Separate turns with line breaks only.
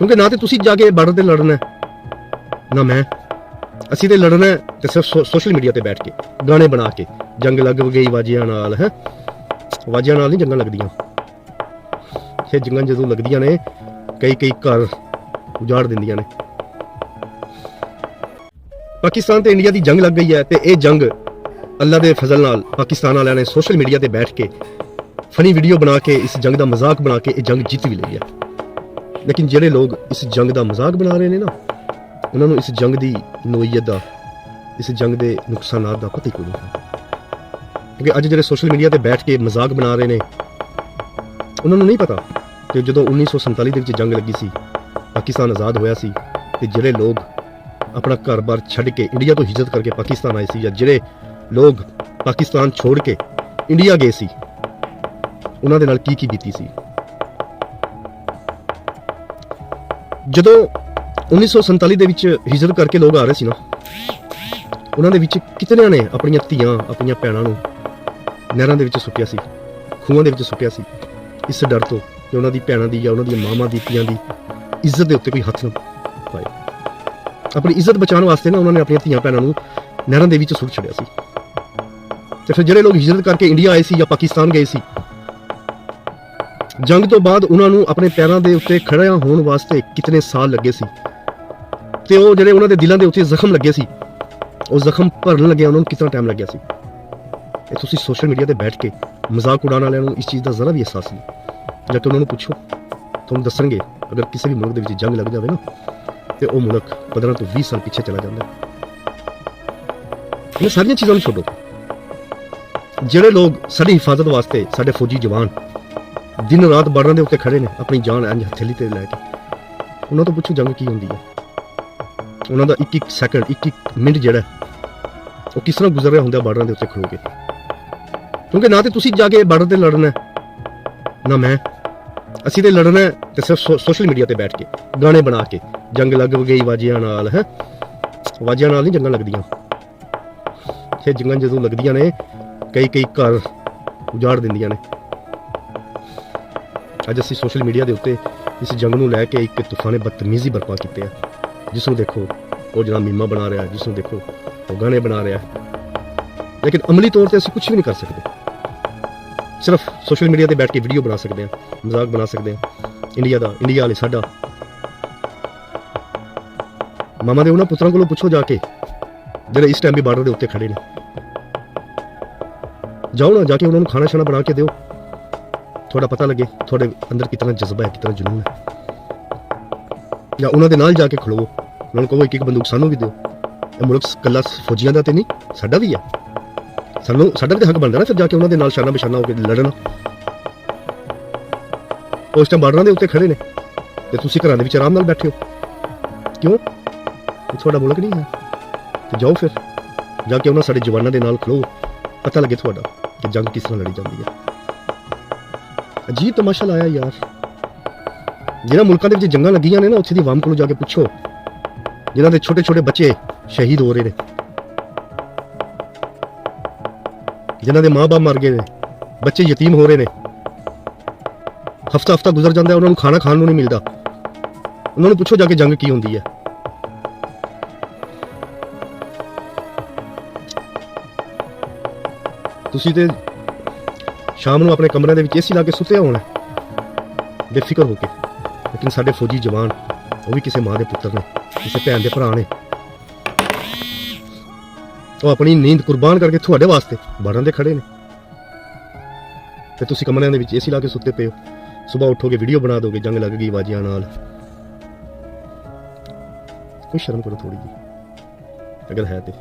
ਕਿਉਂਕਿ ਨਾ ਤੇ ਤੁਸੀਂ ਜਾ ਕੇ ਬਾਰਡਰ ਤੇ ਲੜਨਾ ਨਾ ਮੈਂ। ਅਸੀਂ ਤੇ ਲੜਨਾ ਤੇ ਸਿਰਫ ਸੋਸ਼ਲ ਮੀਡੀਆ ਤੇ ਬੈਠ ਕੇ, ਗਾਣੇ ਬਣਾ ਕੇ, ਜੰਗ ਲੱਗ ਗਈ ਵਾਜਿਆਂ ਨਾਲ, ਹੈ। ਵਾਜਿਆਂ ਨਾਲ ਨਹੀਂ ਜੰਗਾਂ ਲੱਗਦੀਆਂ। ਇਹ ਜੰਗਾਂ ਜਦੋਂ ਲੱਗਦੀਆਂ ਨੇ ਕਈ ਕਈ ਘਰ ਉਜਾੜ ਦਿੰਦੀਆਂ ਨੇ। ਪਾਕਿਸਤਾਨ ਤੇ ਇੰਡੀਆ ਦੀ ਜੰਗ ਲੱਗ ਗਈ ਹੈ ਤੇ ਇਹ ਜੰਗ ਅੱਲਾ ਦੇ ਫਜ਼ਲ ਨਾਲ ਪਾਕਿਸਤਾਨ ਵਾਲਿਆਂ ਨੇ ਸੋਸ਼ਲ ਮੀਡੀਆ ਤੇ ਬੈਠ ਕੇ ਫਨੀ ਵੀਡੀਓ ਬਣਾ ਕੇ, ਇਸ ਜੰਗ ਦਾ ਮਜ਼ਾਕ ਬਣਾ ਕੇ ਇਹ ਜੰਗ ਜਿੱਤ ਵੀ ਲਈ ਹੈ। ਲੇਕਿਨ ਜਿਹੜੇ ਲੋਕ ਇਸ ਜੰਗ ਦਾ ਮਜ਼ਾਕ ਬਣਾ ਰਹੇ ਨੇ ਨਾ, ਉਹਨਾਂ ਨੂੰ ਇਸ ਜੰਗ ਦੀ ਨੋਈਅਤ ਦਾ, ਇਸ ਜੰਗ ਦੇ ਨੁਕਸਾਨਾਤ ਦਾ ਪਤਾ ਹੀ ਕੋਈ ਨਹੀਂ ਕਿਉਂਕਿ ਅੱਜ ਜਿਹੜੇ ਸੋਸ਼ਲ ਮੀਡੀਆ ਤੇ ਬੈਠ ਕੇ ਮਜ਼ਾਕ ਬਣਾ ਰਹੇ ਨੇ, ਉਹਨਾਂ ਨੂੰ ਨਹੀਂ ਪਤਾ ਕਿ ਜਦੋਂ 1947 ਦੇ ਵਿੱਚ ਜੰਗ ਲੱਗੀ ਸੀ, ਪਾਕਿਸਤਾਨ ਆਜ਼ਾਦ ਹੋਇਆ ਸੀ ਤੇ ਜਿਹੜੇ ਲੋਕ ਆਪਣਾ ਘਰ-ਬਾਰ ਛੱਡ ਕੇ ਇੰਡੀਆ ਤੋਂ ਹਿਜਰਤ ਕਰਕੇ ਪਾਕਿਸਤਾਨ ਆਏ ਸੀ ਜਾਂ ਜਿਹੜੇ ਲੋਕ ਪਾਕਿਸਤਾਨ ਛੋੜ ਕੇ ਇੰਡੀਆ ਗਏ ਸੀ, ਉਹਨਾਂ ਦੇ ਨਾਲ ਕੀ ਕੀ ਬੀਤੀ ਸੀ? ਜਦੋਂ 1947 ਦੇ ਵਿੱਚ ਹਿਜਰਤ ਕਰਕੇ ਲੋਕ ਆ ਰਹੇ ਸੀ ਨਾ, ਉਹਨਾਂ ਦੇ ਵਿੱਚ ਕਿਤਨਿਆਂ ਨੇ ਆਪਣੀਆਂ ਧੀਆਂ, ਆਪਣੀਆਂ ਭੈਣਾਂ ਨੂੰ ਨਹਿਰਾਂ ਦੇ ਵਿੱਚ ਸੁੱਟਿਆ ਸੀ, ਖੂਹਾਂ ਦੇ ਵਿੱਚ ਸੁੱਟਿਆ ਸੀ। ਇਸ ਡਰ ਤੋਂ ਕਿ ਉਹਨਾਂ ਦੀ ਭੈਣਾਂ ਦੀ ਜਾਂ ਉਹਨਾਂ ਦੀਆਂ ਮਾਵਾਂ ਦੀ, ਧੀਆਂ ਦੀ ਇੱਜ਼ਤ ਦੇ ਉੱਤੇ ਕੋਈ ਹੱਥ ਨਾ ਪਾਏ। ਆਪਣੀ ਇੱਜ਼ਤ ਬਚਾਉਣ ਵਾਸਤੇ ਨਾ ਉਹਨਾਂ ਨੇ ਆਪਣੀਆਂ ਧੀਆਂ, ਭੈਣਾਂ ਨੂੰ ਨਹਿਰਾਂ ਦੇ ਵਿੱਚ ਸੁੱਟ ਛੱਡਿਆ ਸੀ। ਤੇ ਫਿਰ ਜਿਹੜੇ ਲੋਕ ਹਿਜਰਤ ਕਰਕੇ ਇੰਡੀਆ ਆਏ ਸੀ ਜਾਂ ਪਾਕਿਸਤਾਨ ਗਏ ਸੀ ਜੰਗ ਤੋਂ ਬਾਅਦ ਉਹਨਾਂ ਨੂੰ ਆਪਣੇ ਪੈਰਾਂ ਦੇ ਉੱਤੇ ਖੜਿਆ ਹੋਣ ਵਾਸਤੇ ਕਿਤਨੇ ਸਾਲ ਲੱਗੇ ਸੀ। ਤੇ ਉਹ ਜਿਹੜੇ ਉਹਨਾਂ ਦੇ ਦਿਲਾਂ ਦੇ ਉੱਤੇ ਜ਼ਖਮ ਲੱਗੇ ਸੀ, ਉਹ ਜ਼ਖਮ ਭਰਨ ਲੱਗਿਆ ਉਹਨਾਂ ਨੂੰ ਕਿੰਨਾ ਟਾਈਮ ਲੱਗਿਆ ਸੀ? ਇਹ ਤੁਸੀਂ ਸੋਸ਼ਲ ਮੀਡੀਆ ਤੇ ਬੈਠ ਕੇ ਮਜ਼ਾਕ ਉਡਾਉਣ ਵਾਲਿਆਂ ਨੂੰ ਇਸ ਚੀਜ਼ ਦਾ ਜ਼ਰਾ ਵੀ ਅਹਿਸਾਸ ਨਹੀਂ। ਜਦ ਉਹਨਾਂ ਨੂੰ ਪੁੱਛੋ, ਤੁਹਾਨੂੰ ਦੱਸਣਗੇ, ਅਗਰ ਕਿਸੇ ਵੀ ਮੁਲਕ ਦੇ ਵਿੱਚ ਜੰਗ ਲੱਗ ਜਾਵੇ ਨਾ, ਤੇ ਉਹ ਮੁਲਕ 15 ਤੋਂ 20 ਸਾਲ ਪਿੱਛੇ ਚਲਾ ਜਾਂਦਾ ਇਹ ਸਾਰੀਆਂ ਚੀਜ਼ਾਂ ਨੂੰ ਛੱਡੋ। ਜਿਹੜੇ ਲੋਕ ਸਾਡੀ ਹਿਫਾਜ਼ਤ ਵਾਸਤੇ ਸਾਡੇ ਫੌਜੀ ਜਵਾਨ ਦਿਨ ਰਾਤ ਬਾਰਡਰਾਂ ਦੇ ਉੱਤੇ ਖੜੇ ਨੇ ਆਪਣੀ ਜਾਨ ਇੰਜ ਹਥੇਲੀ ਤੇ ਲੈ ਕੇ ਉਹਨਾਂ ਤੋਂ ਪੁੱਛੋ ਜੰਗ ਕੀ ਹੁੰਦੀ ਹੈ ਉਹਨਾਂ ਦਾ ਇੱਕ ਇੱਕ ਸੈਕਿੰਡ ਇੱਕ ਇੱਕ ਮਿੰਟ ਜਿਹੜਾ ਉਹ ਕਿਸ ਤਰ੍ਹਾਂ ਗੁਜ਼ਰ ਰਿਹਾ ਹੁੰਦਾ ਬਾਰਡਰਾਂ ਦੇ ਉੱਤੇ ਖੜੋ ਕੇ ਕਿਉਂਕਿ ਨਾ ਤੇ ਤੁਸੀਂ ਜਾ ਕੇ ਬਾਰਡਰ ਤੇ ਲੜਨਾ ਨਾ ਮੈਂ ਅਸੀਂ ਤੇ ਲੜਨਾ ਹੈ ਤੇ ਸਿਰਫ ਸੋ- ਸੋਸ਼ਲ ਮੀਡੀਆ ਤੇ ਬੈਠ ਕੇ ਗਾਣੇ ਬਣਾ ਕੇ ਜੰਗ ਲੱਗ ਗਈ ਵਾਜਿਆਂ ਨਾਲ ਹੈ ਵਾਜਿਆਂ ਨਾਲ ਨਹੀਂ ਜੰਗਾਂ ਲੱਗਦੀਆਂ ਇਹ ਜੰਗਾਂ ਜਦੋਂ ਲੱਗਦੀਆਂ ਨੇ ਕਈ ਕਈ ਘਰ ਉਜਾੜ ਦਿੰਦੀਆਂ ਨੇ ਅੱਜ ਅਸੀਂ ਸੋਸ਼ਲ ਮੀਡੀਆ ਦੇ ਉੱਤੇ ਇਸ ਜੰਗ ਨੂੰ ਲੈ ਕੇ ਇੱਕ ਤੂਫਾਨੇ ਬਦਤਮੀਜ਼ੀ ਬਰਪਾ ਕੀਤੇ ਆ। ਜਿਸ ਨੂੰ ਦੇਖੋ, ਉਹ ਜਿਹੜਾ ਮੀਮਾ ਬਣਾ ਰਿਹਾ, ਜਿਸ ਨੂੰ ਦੇਖੋ, ਉਹ ਗਾਣੇ ਬਣਾ ਰਿਹਾ। ਲੇਕਿਨ ਅਮਲੀ ਤੌਰ ਤੇ ਅਸੀਂ ਕੁਝ ਵੀ ਨਹੀਂ ਕਰ ਸਕਦੇ। ਸਿਰਫ ਸੋਸ਼ਲ ਮੀਡੀਆ ਤੇ ਬੈਠ ਕੇ ਵੀਡੀਓ ਬਣਾ ਸਕਦੇ ਹਾਂ ਮਜ਼ਾਕ ਬਣਾ ਸਕਦੇ ਹਾਂ ਇੰਡੀਆ ਦਾ, ਇੰਡੀਆ ਵਾਲੇ ਸਾਡਾ। ਮਾਮਾ ਦੇ ਉਹਨਾਂ ਪੁੱਤਰਾਂ ਕੋਲੋਂ ਪੁੱਛੋ ਜਾ ਕੇ, ਜਿਹੜੇ ਇਸ ਟਾਈਮ ਵੀ ਬਾਰਡਰ ਦੇ ਉੱਤੇ ਖੜੇ ਨੇ। ਜਾਓ ਨਾ, ਜਾ ਕੇ ਉਹਨਾਂ ਨੂੰ ਖਾਣਾ ਛਾਣਾ ਬਣਾ ਕੇ ਦਿਓ। ਤੁਹਾਡਾ ਪਤਾ ਲੱਗੇ, ਤੁਹਾਡੇ ਅੰਦਰ ਕਿਤਨਾ ਜਜ਼ਬਾ ਹੈ ਕਿੰਨਾ ਜਨੂਨ ਹੈ। ਜਾਂ ਉਹਨਾਂ ਦੇ ਨਾਲ ਜਾ ਕੇ ਖੜੋ ਉਹਨਾਂ ਨੂੰ ਕਹੋ ਇੱਕ ਇੱਕ ਬੰਦੂਕ ਸਾਨੂੰ ਵੀ ਦਿਓ। ਇਹ ਮੁਲਕ ਕੱਲਾ ਫੌਜੀਆਂ ਦਾ ਤੇ ਨਹੀਂ, ਸਾਡਾ ਵੀ ਆ। ਸਾਨੂੰ, ਸਾਡਾ ਵੀ ਤਾਂ ਹੱਕ ਬਣਦਾ ਨਾ ਫਿਰ ਜਾ ਕੇ ਉਹਨਾਂ ਦੇ ਨਾਲ ਸ਼ਾਨਾ ਬਿਸ਼ਾਨਾ ਹੋ ਕੇ ਲੜਨ। ਉਸ ਟਾਈਮ ਬਾਰਡਰਾਂ ਦੇ ਉੱਤੇ ਖੜੇ ਨੇ, ਤੇ ਤੁਸੀਂ ਘਰਾਂ ਦੇ ਵਿੱਚ ਆਰਾਮ ਨਾਲ ਬੈਠੇ ਹੋ। ਕਿਉਂ? ਇਹ ਤੁਹਾਡਾ ਮੁਲਕ ਨਹੀਂ ਹੈ। ਤੇ ਜਾਓ ਫਿਰ, ਜਾ ਕੇ ਉਹਨਾਂ ਸਾਡੇ ਜਵਾਨਾਂ ਦੇ ਨਾਲ ਖੜੋ ਪਤਾ ਲੱਗੇ ਤੁਹਾਡਾ ਕਿ ਜੰਗ ਕਿਸ ਤਰ੍ਹਾਂ ਲੜੀ ਜਾਂਦੀ ਹੈ। ਅਜੀਬ ਤਮਾਸ਼ਾ ਲਾਇਆ ਯਾਰ। ਜਿਹੜਾ ਮੁਲਕਾਂ ਦੇ ਵਿੱਚ ਜੰਗਾਂ ਲੱਗੀਆਂ ਨੇ ਨਾ, ਉੱਥੇ ਦੀ ਆਵਾਮ ਕੋਲੋਂ ਜਾ ਕੇ ਪੁੱਛੋ। ਜਿਨ੍ਹਾਂ ਦੇ ਛੋਟੇ ਛੋਟੇ ਬੱਚੇ ਸ਼ਹੀਦ ਹੋ ਰਹੇ ਨੇ। ਜਿਨ੍ਹਾਂ ਦੇ ਮਾਪੇ ਮਰ ਗਏ ਨੇ, ਬੱਚੇ ਯਤੀਮ ਹੋ ਰਹੇ ਨੇ। ਹਫਤਾ ਹਫਤਾ ਗੁਜ਼ਰ ਜਾਂਦਾ ਉਹਨਾਂ ਨੂੰ ਖਾਣਾ ਖਾਣ ਨੂੰ ਨਹੀਂ ਮਿਲਦਾ। ਉਹਨਾਂ ਨੂੰ ਪੁੱਛੋ ਜਾ ਕੇ ਜੰਗ ਕੀ ਹੁੰਦੀ ਹੈ। ਤੁਸੀਂ ਤੇ ਸ਼ਾਮ ਨੂੰ ਆਪਣੇ ਕਮਰਿਆਂ ਦੇ ਵਿੱਚ ਏਸੀ ਲਾ ਕੇ ਸੁੱਤੇ ਹੋਣਾ। ਬੇਫਿਕਰ ਹੋ ਕੇ। ਲੇਕਿਨ ਸਾਡੇ ਫੌਜੀ ਜਵਾਨ, ਉਹ ਵੀ ਕਿਸੇ ਮਾਂ ਦੇ ਪੁੱਤਰ ਨੇ, ਕਿਸੇ ਭੈਣ ਦੇ ਭਰਾ ਨੇ। ਉਹ ਆਪਣੀ ਨੀਂਦ ਕੁਰਬਾਨ ਕਰਕੇ ਤੁਹਾਡੇ ਵਾਸਤੇ ਬਾੜਾਂ ਦੇ ਖੜੇ ਨੇ। ਤੇ ਤੁਸੀਂ ਕਮਰਿਆਂ ਦੇ ਵਿੱਚ ਏਸੀ ਲਾ ਕੇ ਸੁੱਤੇ ਪਏ ਹੋ। ਸਵੇਰ ਉੱਠੋਗੇ, ਵੀਡੀਓ ਬਣਾ ਦੋਗੇ, ਜੰਗ ਲੱਗ ਗਈ ਬਾਜੀਆਂ ਨਾਲ। ਕੋਈ ਸ਼ਰਮ ਕਰੋ ਥੋੜੀ ਜੀ ਅਗਰ ਹੈ ਤੇ।